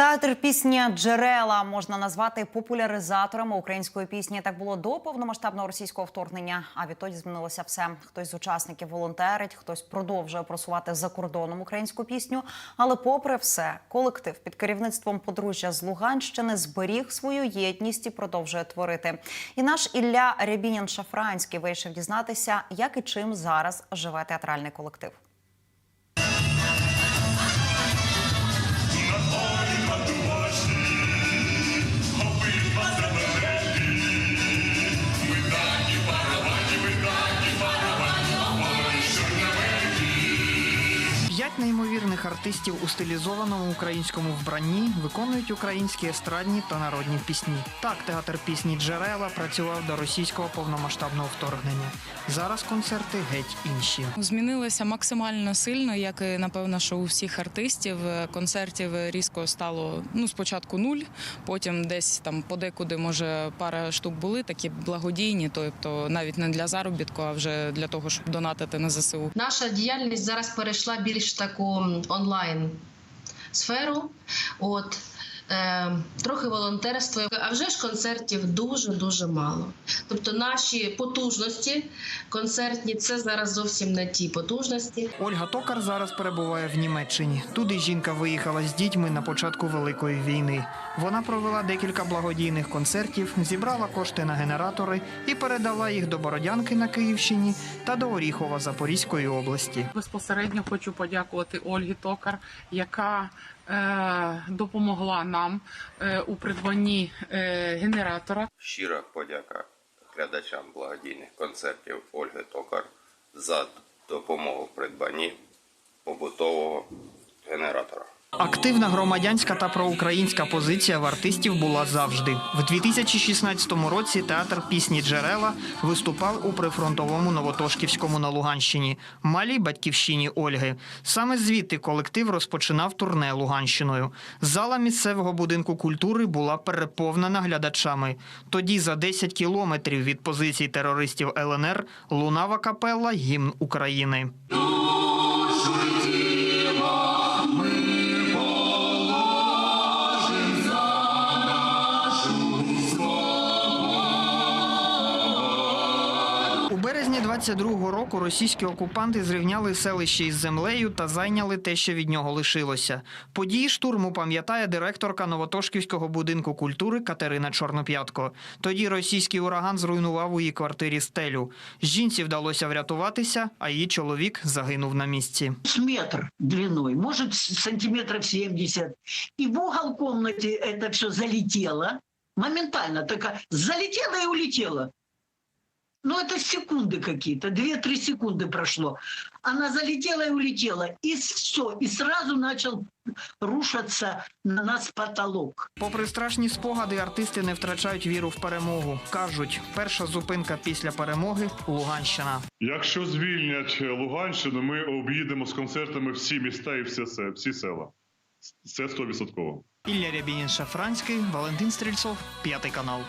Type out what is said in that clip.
Театр пісні Джерела можна назвати популяризаторами української пісні. Так було до повномасштабного російського вторгнення. А відтоді змінилося все. Хтось з учасників волонтерить, хтось продовжує просувати за кордоном українську пісню. Але, попри все, колектив під керівництвом подружжя з Луганщини зберіг свою єдність і продовжує творити. І наш Ілля Рябінін Шафранський вийшов дізнатися, як і чим зараз живе театральний колектив. Неймовірних артистів у стилізованому українському вбранні виконують українські естрадні та народні пісні. Так, театр пісні Джерела працював до російського повномасштабного вторгнення. Зараз концерти геть інші. Змінилося максимально сильно, як і напевно, що у всіх артистів концертів різко стало ну спочатку нуль, потім десь там подекуди, може, пара штук були такі благодійні, тобто навіть не для заробітку, а вже для того, щоб донатити на ЗСУ. Наша діяльність зараз перейшла більш таку онлайн сферу. От трохи волонтерство, а вже ж концертів дуже дуже мало. Тобто наші потужності концертні це зараз зовсім не ті потужності. Ольга Токар зараз перебуває в Німеччині. Туди жінка виїхала з дітьми на початку великої війни. Вона провела декілька благодійних концертів, зібрала кошти на генератори і передала їх до Бородянки на Київщині та до Оріхова Запорізької області. Безпосередньо хочу подякувати Ольгі Токар, яка е, допомогла нам е, у придбанні е, генератора. Щира подяка глядачам благодійних концертів Ольги Токар за допомогу в придбанні побутового генератора. Активна громадянська та проукраїнська позиція в артистів була завжди. В 2016 році театр пісні Джерела виступав у прифронтовому Новотошківському на Луганщині, малій батьківщині Ольги. Саме звідти колектив розпочинав турне Луганщиною. Зала місцевого будинку культури була переповнена глядачами. Тоді за 10 кілометрів від позицій терористів ЛНР лунава капелла гімн України. Березні 22-го року російські окупанти зрівняли селище із землею та зайняли те, що від нього лишилося. Події штурму пам'ятає директорка Новотошківського будинку культури Катерина Чорноп'ятко. Тоді російський ураган зруйнував у її квартирі стелю. Жінці вдалося врятуватися, а її чоловік загинув на місці. метр длиной, может с- сантиметров 70. И в угол комнаты это все залетело, моментально, только залетело и улетело. Ну, это секунды какие-то, 2-3 секунды прошло. Она залетела и улетела, и все, и сразу начал рушиться на нас потолок. Попри страшні спогади, артисти не втрачають віру в перемогу. кажуть, перша зупинка після перемоги Луганщина. Якщо звільнять Луганщину, ми об'їдемо з концертами всі міста і всі, се- всі села. Це 100%. Ілля Рябінін Шафранський, Валентин Стрільцов, п'ятий канал.